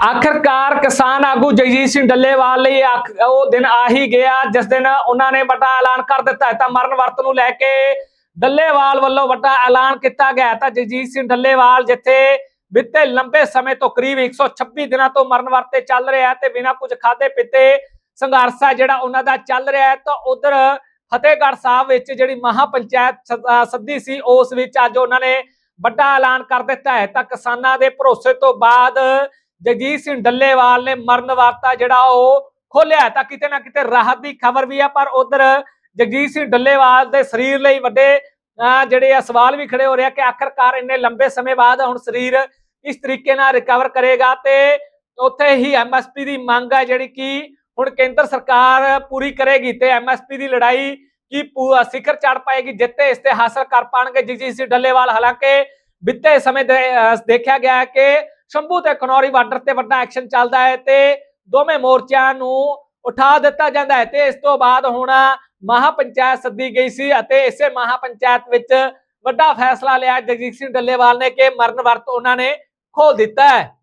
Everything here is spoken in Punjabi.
ਆਖਰਕਾਰ ਕਿਸਾਨ ਆਗੂ ਜਗਜੀਤ ਸਿੰਘ ਡੱਲੇਵਾਲ ਲਈ ਆਖ- ਉਹ ਦਿਨ ਆ ਹੀ ਗਿਆ, ਜਿਸ ਦਿਨ ਉਹਨਾਂ ਨੇ ਵੱਡਾ ਐਲਾਨ ਕਰ ਦਿੱਤਾ ਤਾਂ ਮਰਨ ਵਰਤ ਨੂੰ ਲੈ ਕੇ ਡੱਲੇਵਾਲ ਵੱਲੋਂ ਵੱਡਾ ਐਲਾਨ ਕੀਤਾ ਗਿਆ ਤਾਂ ਜਗਜੀਤ ਸਿੰਘ ਡੱਲੇਵਾਲ ਜਿੱਥੇ ਬਿੱਤੇ ਲੰਬੇ ਸਮੇਂ ਤੋਂ ਕਰੀਬ 126 ਦਿਨਾਂ ਤੋਂ ਮਰਨ ਵਰਤੇ ਚੱਲ ਰਿਹਾ ਤੇ ਬਿਨਾਂ ਕੁਝ ਖਾਦੇ ਪੀਤੇ ਸੰਘਰਸ਼ ਹੈ ਜਿਹੜਾ ਉਹਨਾਂ ਦਾ ਚੱਲ ਰਿਹਾ ਹੈ, ਤਾਂ ਉਧਰ ਫਤਿਹਗੜ੍ਹ ਸਾਹਿਬ ਵਿੱਚ ਜਿਹੜੀ ਮਹਾ ਪੰਚਾਇਤ ਸੱਦੀ ਸੀ, ਉਸ ਵਿੱਚ ਅੱਜ ਉਹਨਾਂ ਨੇ ਵੱਡਾ ਐਲਾਨ ਕਰ ਦਿੱਤਾ ਹੈ। ਤਾਂ ਕਿਸਾਨਾਂ ਦੇ ਭਰੋਸੇ ਤੋਂ ਬਾਅਦ ਜਗਜੀਤ ਸਿੰਘ ਡੱਲੇਵਾਲ ਨੇ ਮਰਨ ਵਾਰਤਾ ਜਿਹੜਾ ਉਹ ਖੋਲਿਆ ਤਾਂ ਕਿਤੇ ਨਾ ਕਿਤੇ ਰਾਹਤ ਦੀ ਖਬਰ ਵੀ ਹੈ ਪਰ ਉਧਰ ਜਗਜੀਤ ਸਿੰਘ ਡੱਲੇਵਾਲ ਦੇ ਸਰੀਰ ਲਈ ਵੱਡੇ ਜਿਹੜੇ ਆ ਸਵਾਲ ਵੀ ਖੜੇ ਹੋ ਰਿਹਾ ਕਿ ਆਖਰਕਾਰ ਇੰਨੇ ਲੰਬੇ ਸਮੇਂ ਬਾਅਦ ਹੁਣ ਸਰੀਰ ਇਸ ਤਰੀਕੇ ਨਾਲ ਰਿਕਵਰ ਕਰੇਗਾ ਤੇ ਉੱਥੇ ਹੀ ਐਮਐਸਪੀ ਦੀ ਮੰਗ ਹੈ ਜਿਹੜੀ ਕਿ ਹੁਣ ਕੇਂਦਰ ਸਰਕਾਰ ਪੂਰੀ ਕਰੇਗੀ ਤੇ ਐਮਐਸਪੀ ਦੀ ਲੜਾਈ ਕੀ ਪੂ- ਸਿਖਰ ਚੜ ਪਾਏਗੀ, ਜਿੱਤੇ ਇਸ ਤੇ ਹਾਸਲ ਕਰ ਪਾਣਗੇ। ਜਗਜੀਤ ਸਿੰਘ ਡੱਲੇਵਾਲ ਹਾਲਾਂਕਿ ਬਿੱਤੇ ਸਮੇਂ ਦੇਖਿਆ ਗਿਆ ਹੈ ਕਿ ਸ਼ੰਭੂ ਤੇ ਕਨੌਰੀ ਬਾਰਡਰ ਤੇ ਵੱਡਾ ਐਕਸ਼ਨ ਚੱਲਦਾ ਹੈ ਤੇ ਦੋਵੇਂ ਮੋਰਚਿਆਂ ਨੂੰ ਉਠਾ ਦਿੱਤਾ ਜਾਂਦਾ ਹੈ ਤੇ ਇਸ ਤੋਂ ਬਾਅਦ ਹੁਣ ਮਹਾ ਪੰਚਾਇਤ ਸੱਦੀ ਗਈ ਸੀ ਅਤੇ ਇਸੇ ਮਹਾ ਪੰਚਾਇਤ ਵਿੱਚ ਵੱਡਾ ਫੈਸਲਾ ਲਿਆ ਜਗਜੀਤ ਸਿੰਘ ਡੱਲੇਵਾਲ ਨੇ ਕਿ ਮਰਨ ਵਰਤ ਉਹਨਾਂ ਨੇ ਖੋਲ ਦਿੱਤਾ ਹੈ।